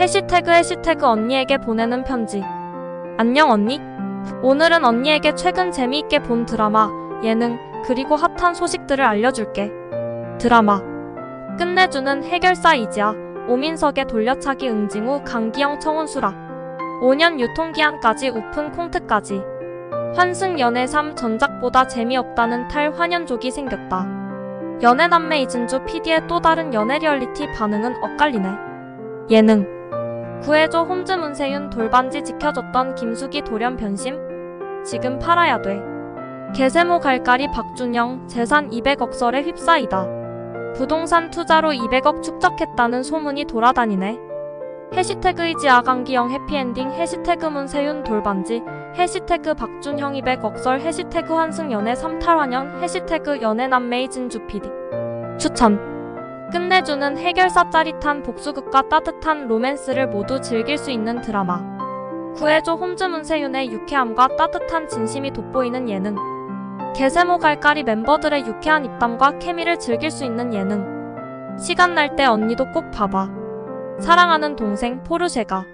해시태그 해시태그 언니에게 보내는 편지. 안녕 언니. 오늘은 언니에게 최근 재미있게 본 드라마, 예능, 그리고 핫한 소식들을 알려줄게. 드라마. 끝내주는 해결사 이지아, 오민석의 돌려차기 응징후 강기영 청혼수락. 5년 유통기한까지 우픈 콩트까지. 환승 연애 3 전작보다 재미없다는 탈 환연족이 생겼다. 연애 남매 이진주 PD의 또 다른 연애 리얼리티 반응은 엇갈리네. 예능. 구해줘 홈즈 문세윤 돌반지 지켜줬던 김숙이 돌연 변심? 지금 팔아야 돼. 개세모 갈갈이 박준영 재산 200억 설에 휩싸이다. 부동산 투자로 200억 축적했다는 소문이 돌아다니네. 해시태그 이지 아 강기영 해피엔딩 해시태그 문세윤 돌반지 해시태그 박준형 200억 설 해시태그 환승 연애 3탈환영 해시태그 연애 남매 이 진주 PD 추천 끝내주는 해결사 짜릿한 복수극과 따뜻한 로맨스를 모두 즐길 수 있는 드라마. 구해줘 홈즈 문세윤의 유쾌함과 따뜻한 진심이 돋보이는 예능. 개세모 갈갈이 멤버들의 유쾌한 입담과 케미를 즐길 수 있는 예능. 시간 날 때 언니도 꼭 봐봐. 사랑하는 동생 포르쉐가